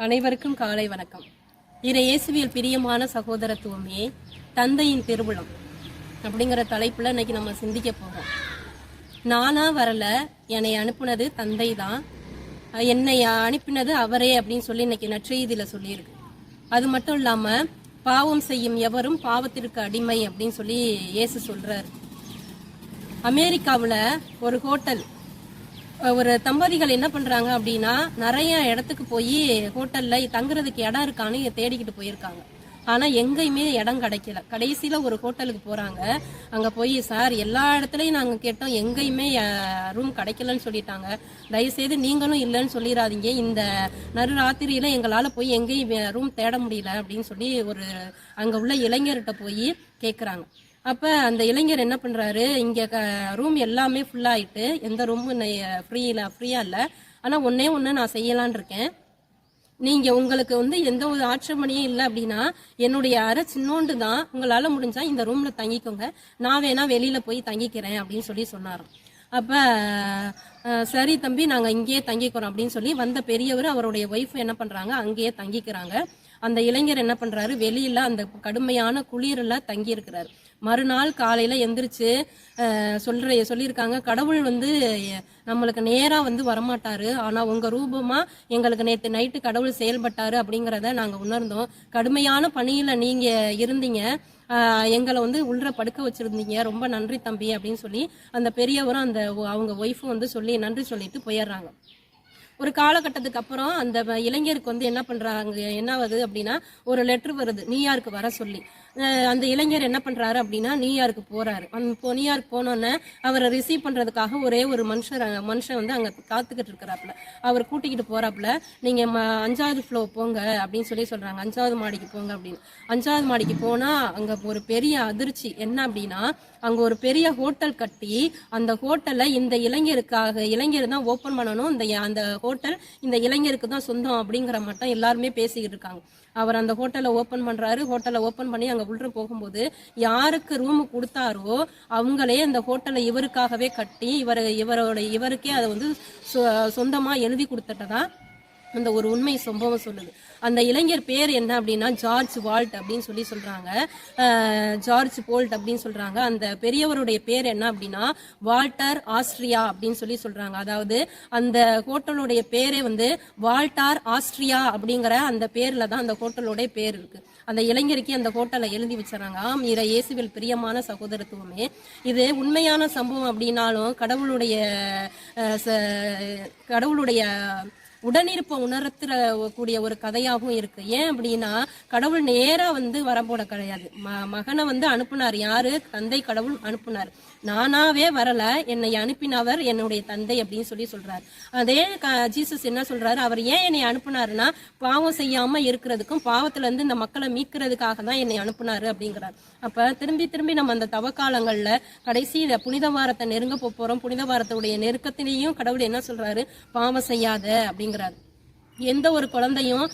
அனைவருக்கும் காலை வணக்கம். இறை இயேசுவியல் பிரியமான சகோதரத்துவமே தந்தையின் திருவிழம் அப்படிங்கிற தலைப்பில் இன்னைக்கு நம்ம சிந்திக்க போகிறோம் நானா வரல என்னை அனுப்புனது தந்தை தான் என்னை அனுப்பினது அவரே அப்படின்னு சொல்லி இன்னைக்கு நற்செய்தியில் சொல்லியிருக்கு. அது மட்டும் இல்லாமல் பாவம் செய்யும் எவரும் பாவத்திற்கு அடிமை அப்படின்னு சொல்லி இயேசு சொல்கிறார் அமெரிக்காவில் ஒரு ஹோட்டல் ஒரு தம்பதிகள் என்ன பண்றாங்க அப்படின்னா நிறைய இடத்துக்கு போய் ஹோட்டல்ல தங்குறதுக்கு இடம் இருக்கான்னு தேடிக்கிட்டு போயிருக்காங்க. ஆனா எங்கேயுமே இடம் கிடைக்கல. கடைசியில ஒரு ஹோட்டலுக்கு போறாங்க. அங்க போய் சார் எல்லா இடத்துலயும் நாங்க கேட்டோம். எங்கேயுமே ரூம் கிடைக்கலன்னு சொல்லிட்டாங்க. தயவுசெய்து நீங்களும் இல்லைன்னு சொல்லிடாதீங்க. இந்த நடுராத்திரியில எங்களால போய் எங்கேயும் ரூம் தேட முடியல. அப்படின்னு சொல்லி ஒரு அங்க உள்ள இளைஞர்கிட்ட போய் கேக்குறாங்க. அப்போ அந்த இளைஞர் என்ன பண்ணுறாரு இங்கே க ரூம் எல்லாமே ஃபுல் ஆகிட்டு எந்த ரூமும் ஃப்ரீயில் ஃப்ரீயாக இல்லை. ஆனால் ஒன்றே ஒன்று நான் செய்யலான் இருக்கேன். நீங்க உங்களுக்கு வந்து எந்த ஒரு ஆட்சேபனையும் இல்லை அப்படின்னா என்னுடைய அரை சின்னோண்டு தான் உங்களால முடிஞ்சா இந்த ரூம்ல தங்கிக்கோங்க. நான் வேணா வெளியில போய் தங்கிக்கிறேன் அப்படின்னு சொல்லி சொன்னாராம். அப்ப சரி தம்பி நாங்க இங்கேயே தங்கிக்கிறோம் அப்படின்னு சொல்லி வந்த பெரியவர் அவருடைய ஒய்ஃப் என்ன பண்றாங்க? அங்கேயே தங்கிக்கிறாங்க. அந்த இளைஞர் என்ன பண்றாரு? வெளியில அந்த கடுமையான குளிர்ல தங்கி இருக்கிறாரு மறுநாள் காலையில எந்திரிச்சு சொல்கிற சொல்ற சொல்லியிருக்காங்க. கடவுள் வந்து நம்மளுக்கு நேரா வந்து வரமாட்டாரு. ஆனா உங்க ரூபமா எங்களுக்கு நேற்று நைட்டு கடவுள் செயல்பட்டாரு அப்படிங்கிறத நாங்க உணர்ந்தோம். கடுமையான பணியில நீங்க இருந்தீங்க. எங்களை வந்து உள்ள படுக்க வச்சிருந்தீங்க. ரொம்ப நன்றி தம்பி அப்படின்னு சொல்லி அந்த பெரியவரும் அந்த ஒ- அவங்க ஒய்ஃபும் வந்து சொல்லி நன்றி சொல்லிட்டு போயிடுறாங்க. ஒரு காலகட்டத்துக்கு அப்புறம் அந்த வ- இளைஞருக்கு வந்து என்ன பண்றாங்க என்ன ஆகுது அப்படின்னா ஒரு லெட்டர் வருது. நியூயார்க்கு வர சொல்லி? அந்த இளைஞர் என்ன பண்றாரு அப்படின்னா நியூயார்க்கு போறாரு. அந்த நியூயார்க் போனோன்னே அவரை ரிசீவ் பண்றதுக்காக ஒரே ஒரு மனுஷர் மனுஷன் வந்து அங்க காத்துக்கிட்டு இருக்கிறாப்புல. அவர் கூட்டிக்கிட்டு போறாப்புல நீங்க ம- அஞ்சாவது ஃப்ளோ போங்க அப்படின்னு சொல்லி சொல்றாங்க. அஞ்சாவது மாடிக்கு போங்க அப்படின்னு. அஞ்சாவது மாடிக்கு போனால் அங்க ஒரு பெரிய அதிர்ச்சி. என்ன அப்படின்னா அங்க ஒரு பெரிய ஹோட்டல் கட்டி அந்த ஹோட்டல்ல இந்த இளைஞருக்காக இளைஞர் தான் ஓப்பன் பண்ணணும். இந்த அந்த ஹோட்டல் இந்த இளைஞருக்கு தான் சொந்தம் அப்படிங்கிற மட்டும் எல்லாருமே பேசிக்கிட்டு இருக்காங்க. அவர் அந்த ஹோட்டலை ஓப்பன் பண்றாரு. ஹோட்டலை ஓப்பன் பண்ணி அங்க உள்ள போகும்போது யாருக்கு ரூம் கொடுத்தாரோ அவங்களே அந்த ஹோட்டலை இவருக்காகவே கட்டி இவர் இவரோட இவருக்கே அதை வந்து சொ- சொந்தமா எழுதி கொடுத்துட்டதா? அந்த ஒரு உண்மை சம்பவம் சொல்லுது. அந்த இளைஞர் பேர் என்ன அப்படின்னா ஜார்ஜ் வால்ட் அப்படின்னு சொல்லி சொல்றாங்க. ஜார்ஜ் போல்ட் அப்படின்னு சொல்றாங்க. அந்த பெரியவருடைய பேர் என்ன அப்படின்னா வால்டர் ஆஸ்ட்ரியா அப்படின்னு சொல்லி சொல்றாங்க. அதாவது அந்த ஹோட்டலுடைய பேரே வந்து வால்டார் ஆஸ்ட்ரியா அப்படிங்கிற அந்த பேர்ல தான் அந்த ஹோட்டலுடைய பேர் இருக்கு. அந்த இளைஞருக்கு அந்த ஹோட்டலை எழுதி வச்சுறாங்க ஆம் இறை இயேசுவில் பிரியமான சகோதரத்துவமே. இது உண்மையான சம்பவம் அப்படின்னாலும் கடவுளுடைய ச- கடவுளுடைய உடனிருப்பை உணர்த்துற கூடிய ஒரு கதையாகவும் இருக்கு. ஏன் அப்படின்னா கடவுள் நேரா வந்து வரப்போட கிடையாது. ம- மகனை வந்து அனுப்புனார். யாரு? தந்தை கடவுள் அனுப்புனார். நானாவே வரல. என்னை அனுப்பினவர் என்னுடைய தந்தை அப்படின்னு சொல்லி சொல்றாரு. அதே க- ஜீசஸ் என்ன சொல்றாரு? அவர் ஏன் என்னை அனுப்புனாருன்னா பாவம் செய்யாம இருக்கிறதுக்கும் பாவத்துல இருந்து இந்த மக்களை மீட்கிறதுக்காக தான் என்னை அனுப்புனாரு அப்படிங்கிறார். அப்ப திரும்பி திரும்பி நம்ம அந்த தவக்காலங்கள்ல கடைசி இந்த புனித வாரத்தை நெருங்க போறோம். புனித வாரத்துடைய நெருக்கத்திலையும் கடவுள் என்ன சொல்றாரு? பாவம் செய்யாத அப்படிங்கிறாரு எந்த ஒரு குழந்தையும்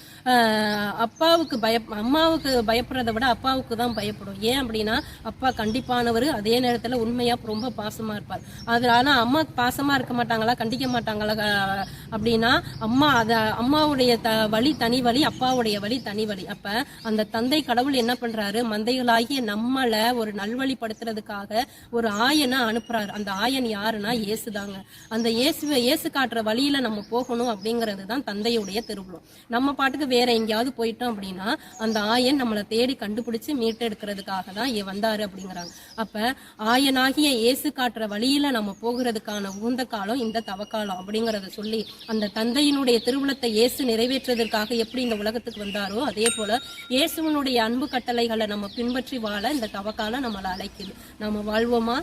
அப்பாவுக்கு பய அம்மாவுக்கு பயப்படுறதை விட அப்பாவுக்கு தான் பயப்படும். ஏன் அப்படின்னா அப்பா கண்டிப்பானவர் அதே நேரத்தில் உண்மையாக ரொம்ப பாசமாக இருப்பார். அது ஆனால் அம்மா பாசமாக இருக்க மாட்டாங்களா கண்டிக்க மாட்டாங்களா அப்படின்னா அம்மா அதை அம்மாவுடைய த வழி தனி வழி அப்பாவுடைய வழி தனி வழி. அப்போ அந்த தந்தை கடவுள் என்ன பண்ணுறாரு மந்தைகளாகிய நம்மளை ஒரு நல்வழிப்படுத்துறதுக்காக ஒரு ஆயனை அனுப்புகிறாரு அந்த ஆயன் யாருன்னா இயேசுதாங்க. அந்த இயேசுவை இயேசு காட்டுற வழியில் நம்ம போகணும் அப்படிங்கிறது தான் தந்தையுடைய திருவுளம் நம்ம பாட்டுக்கு வேற எங்கேயாவது போயிட்டோம் அப்படின்னா அந்த ஆயன் நம்மளை தேடி கண்டுபிடிச்சு மீட்டெடுக்கிறதுக்காக தான் வந்தாரு அப்படிங்கிறாங்க. அப்ப ஆயனாகிய இயேசு காட்டுற வழியில நம்ம போகிறதுக்கான உகந்த காலம் இந்த தவக்காலம் அப்படிங்கறத சொல்லி அந்த தந்தையினுடைய திருவுளத்தை இயேசு நிறைவேற்றுவதற்காக எப்படி இந்த உலகத்துக்கு வந்தாரோ அதே போல இயேசுவனுடைய அன்பு கட்டளைகளை நம்ம பின்பற்றி வாழ இந்த தவக்காலம் நம்மளை அழைக்குது. நம்ம வாழ்வோமா?